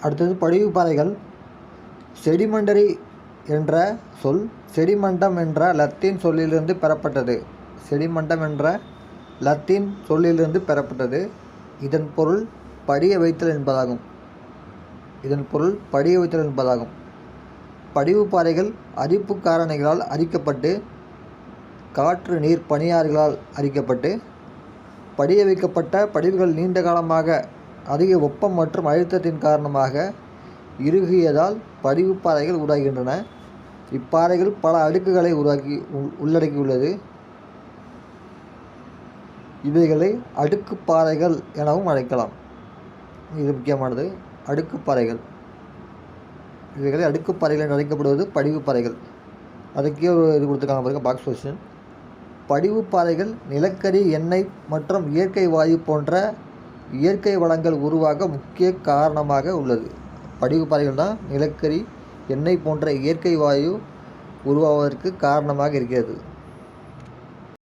அடுத்தது படிவு பாறைகள் செடிமண்டரி என்ற சொல் செடிமண்டம் என்ற லத்தீன் சொல்லிலிருந்து பெறப்பட்டது. செடிமண்டம் என்ற லத்தீன் சொல்லிலிருந்து பெறப்பட்டது. இதன் பொருள் படிய வைத்தல் என்பதாகும். இதன் பொருள் படிய வைத்தல் என்பதாகும். படிவு பாறைகள் அரிப்பு காரணிகளால் அரிக்கப்பட்டு காற்று நீர் பனியாறுகளால் அரிக்கப்பட்டு படிய வைக்கப்பட்ட படிவுகள் நீண்ட காலமாக அதிக வெப்பம் மற்றும் அழுத்தத்தின் காரணமாக இறுகியதால் படிவு பாறைகள் உருவாகின்றன. இப்பாறைகள் பல அடுக்குகளை உருவாக்கி உள்ளடக்கியுள்ளது. இவைகளை அடுக்கு பாறைகள் எனவும் அழைக்கலாம். இது முக்கியமானது. அடுக்கு பாறைகள். இவைகளை அடுக்கு பாறைகள் என்று அழைக்கப்படுவது படிவு பாறைகள். அதுக்கே ஒரு இது கொடுத்துருக்காங்க பாருங்க பாக்ஸ் கொஸ்டின் படிவு பாறைகள் நிலக்கரி எண்ணெய் மற்றும் இயற்கை வாயு போன்ற இயற்கை வளங்கள் உருவாக முக்கிய காரணமாக உள்ளது. படிவு பாறைகள் தான் நிலக்கரி எண்ணெய் போன்ற இயற்கை வாயு உருவாவதற்கு காரணமாக இருக்கிறது.